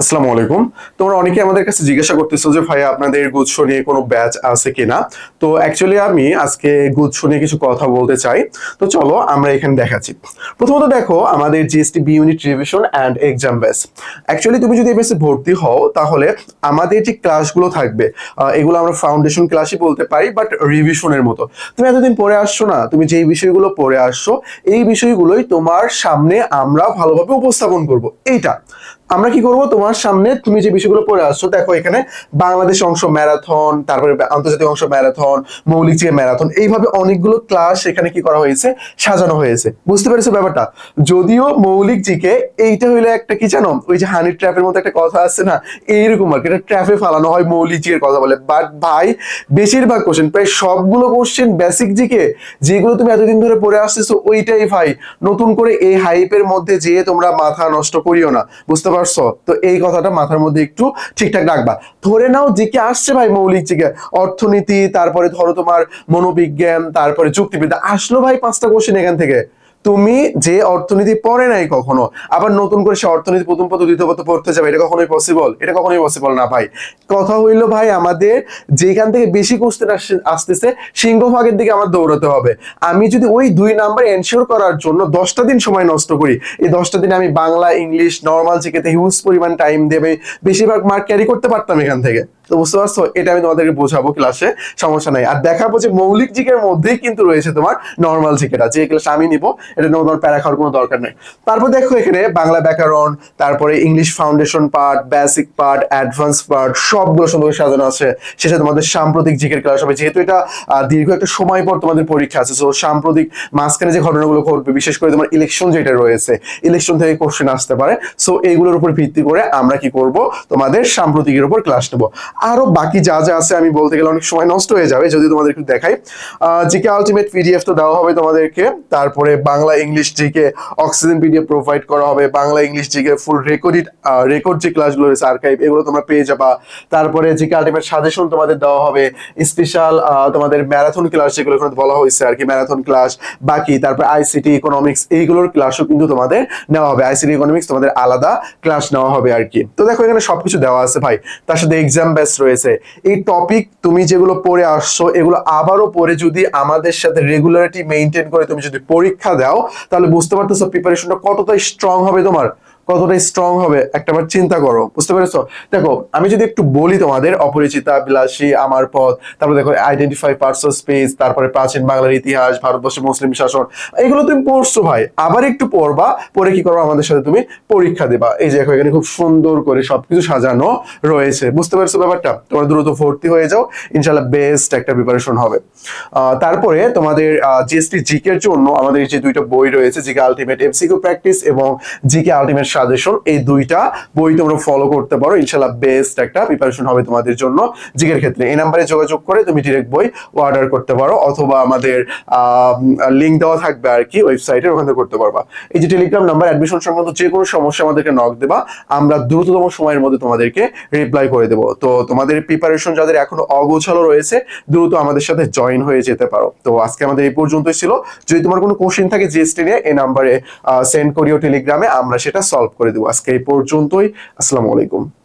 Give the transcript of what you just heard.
আসসালামু আলাইকুম। তোমরা অনেকে আমাদের কাছে জিজ্ঞাসা করতেছো যে ভাই আপনাদের গুচ্ছ নিয়ে কোনো ব্যাচ আছে কিনা? তো অ্যাকচুয়ালি আমি আজকে গুচ্ছ নিয়ে কিছু কথা বলতে চাই। তো চলো আমরা এখানে দেখাচ্ছি। প্রথমত দেখো, আমাদের GST B unit revision and exam batch actually তুমি যদি এই ব্যাচে ভর্তি হও, তাহলে আমাদের যে ক্লাসগুলো থাকবে এগুলো আমরা ফাউন্ডেশন ক্লাসই বলতে পারি বাট রিভিশনের মতো। তুমি এতদিন পড়ে আসছো না, তুমি যেই বিষয়গুলো পড়ে আসছো, এই বিষয়গুলোই তোমার সামনে আমরা ভালোভাবে উপস্থাপন করব। এইটা। আমরা কি করব? তোমার সামনে তুমি যে বিষয়গুলো পড়ে আসছো, দেখো এখানে বাংলাদেশ অংশ ম্যারাথন, তারপরে আন্তর্জাতিক অংশ ম্যারাথন, মৌলিক যে ম্যারাথন, এইভাবে অনেকগুলো ক্লাস এখানে কি করা হয়েছে? সাজানো হয়েছে। বুঝতে পেরেছ ব্যাপারটা? যদিও মৌলিক জিকে এইটা হইলে একটা কি জানো? ওই যে হানি ট্র্যাপের মতো একটা কথা আছে না? এইরকম আর কি। এটা ট্র্যাপে ফালানো হয় মৌলিক জিকের কথা বলে। বাট ভাই, বেশিরভাগ কোশ্চেন প্রায় সবগুলো কোশ্চেন বেসিক জিকে যেগুলো তুমি এতদিন ধরে পড়ে আসতেছো, ওইটাই ভাই। নতুন করে এই হাইপের মধ্যে যেয়ে তোমরা মাথা নষ্ট করিও না। বুঝতে পারছ? তো এই কথাটা মাথার মধ্যে একটু ঠিকঠাক রাখবা। ধরে নাও যে জিকে আসছে ভাই মৌলিক জিকে অর্থনীতি, তারপরে ধরো তোমার মনোবিজ্ঞান, তারপরে চুক্তিবিদ্যা, আসলো ভাই পাঁচটা কোশ্চেন এখান থেকে। তুমি যে অর্থনীতি পড়ে নাই কখনো, আবার নতুন করে সে অর্থনীতি প্রথম পদ, দ্বিতীয় পড়তে যাবে, এটা কখনোই পসিবল এটা কখনোই পসিবল না, ভাই। কথা হইল, ভাই, আমাদের যেখান থেকে বেশি কোশ্চেন আসতেছে সিংহভাগের দিকে আমার দৌড়াতে হবে। আমি যদি ওই দুই নাম্বার এনশিওর করার জন্য দশটা দিন সময় নষ্ট করি, এই দশটা দিনে আমি বাংলা, ইংলিশ নর্মাল জিকেতে হিউজ পরিমাণ টাইম দেবে, বেশিরভাগ মার্ক ক্যারি করতে পারতাম এখান থেকে। তো বুঝতে পারছ? এটা আমি তোমাদেরকে বোঝাবো ক্লাসে সমস্যা নাই। আর দেখাবো যে মৌলিক জিকের মধ্যেই কিন্তু রয়েছে তোমার নর্মাল জিকেটা যে ক্লাস আমি নিব, এটা তোমার প্যারা খাওয়ার কোনো দরকার নেই। তারপর দেখো এখানে বাংলা ব্যাকরণ, তারপরে English foundation part basic part advance part সবগুলো সুন্দর সাজানো আছে। শেষে তোমাদের সাম্প্রতিক জিকের ক্লাস হবে, যেহেতু এটা দীর্ঘ একটা সময় পর তোমাদের পরীক্ষা আছে সো সাম্প্রতিক মাঝখানে যে ঘটনাগুলো ঘটবে, বিশেষ করে তোমার ইলেকশন যেটা রয়েছে ইলেকশন থেকে কোশ্চেন আসতে পারে। সো এইগুলোর উপর ভিত্তি করে আমরা কি করব? তোমাদের সাম্প্রতিকের উপর ক্লাস নেব। আরও বাকি যা যা আছে আমি বলতে গেলে অনেক সময় নষ্ট হয়ে যাবে, যদি তোমাদের একটু দেখাই। জিকে আলটিমেট পিডিএফ তো দেওয়া হবে তোমাদেরকে, তারপরে Bangla English GK oxygen PDF provide করা হবে, Bangla English GK full recorded record যে ক্লাসগুলো রয়েছে আর্কাইভ এগুলো তোমরা পেয়ে যাবা। তারপরে জিকে আলটিমেট সাজেশন তোমাদের দেওয়া হবে স্পেশাল তোমাদের ম্যারাথন ক্লাস যেগুলো এখানে বলা হয়েছে আর কি ম্যারাথন ক্লাস বাকি, তারপর আইসিটি ইকোনমিক্স এইগুলোর ক্লাসও কিন্তু তোমাদের নেওয়া হবে। আইসিটি ইকোনমিক্স তোমাদের আলাদা ক্লাস নেওয়া হবে আর কি। তো দেখো এখানে সবকিছু দেওয়া আছে ভাই। তার সাথে এক্সাম বেস রয়েছে। এই টপিক তুমি যেগুলো পড়ে আসছো, এগুলো আবারও পড়ে যদি আমাদের সাথে রেগুলারিটি মেনটেন করে তুমি যদি পরীক্ষা দাও, তাহলে বুঝতে পারতেছো প্রিপারেশনটা কতটাই স্ট্রং হবে তোমার। কতটা স্ট্রং হবে, একটা বার চিন্তা করো, বুঝতে পেরেছ? দেখো, আমি যদি একটু বলি তোমাদের, অপরিচিতা, বিলাসী, আমার পথ, তারপরে দেখো আইডেন্টিফাই পার্সোনাল স্পেস তারপরে প্রাচীন বাংলার ইতিহাস, ভারতবর্ষের মুসলিম শাসন, এগুলো তুমি পড়ছো ভাই, আবার একটু পড়বা, পরে কি করো আমাদের সাথে তুমি পরীক্ষা দেবা। এই যে দেখো, এখানে খুব সুন্দর করে সবকিছু সাজানো রয়েছে, বুঝতে পারছ ব্যাপারটা? তোমরা দ্রুত ভর্তি হয়ে যাও ইনশাল্লাহ বেস্ট একটা প্রিপারেশন হবে। তারপরে তোমাদের জিএসটি জিকের জন্য আমাদের যে দুইটা বই রয়েছে জিকে আলটিমেট এমসিকিউ প্র্যাকটিস এবং জিকে আলটিমেট সাজেশন এই দুইটা বই তোমরা ফলো করতে পারো। ইনশাল্লাহ বেস্ট একটা প্রিপারেশন হবে তোমাদের জন্য জিকের ক্ষেত্রে। এই নাম্বারে যোগাযোগ করে তুমি ডিরেক্ট বই অর্ডার করতে পারো অথবা আমাদের লিঙ্ক দেওয়া থাকবে আর কি ওয়েবসাইটে ওখান করতে পারবা। এই যে টেলিগ্রাম নাম্বার অ্যাডমিশন সংক্রান্ত যে কোনো সমস্যা আমাদেরকে নক দেবা। আমরা দ্রুততম সময়ের মধ্যে তোমাদেরকে রিপ্লাই করে দেবো। তো তোমাদের প্রিপারেশন যাদের এখনও অগোছালো রয়েছে, দ্রুত আমাদের সাথে জয়েন হয়ে যেতে পারো। তো আজকে আমাদের এই পর্যন্তই ছিল। যদি তোমার কোনো কোশ্চেন থাকে জিএসটি নিয়ে, এই নাম্বারে সেন্ড করিও টেলিগ্রামে আমরা সেটা সলভ করে দেবো। আজকে এই পর্যন্তই। আসসালামু আলাইকুম।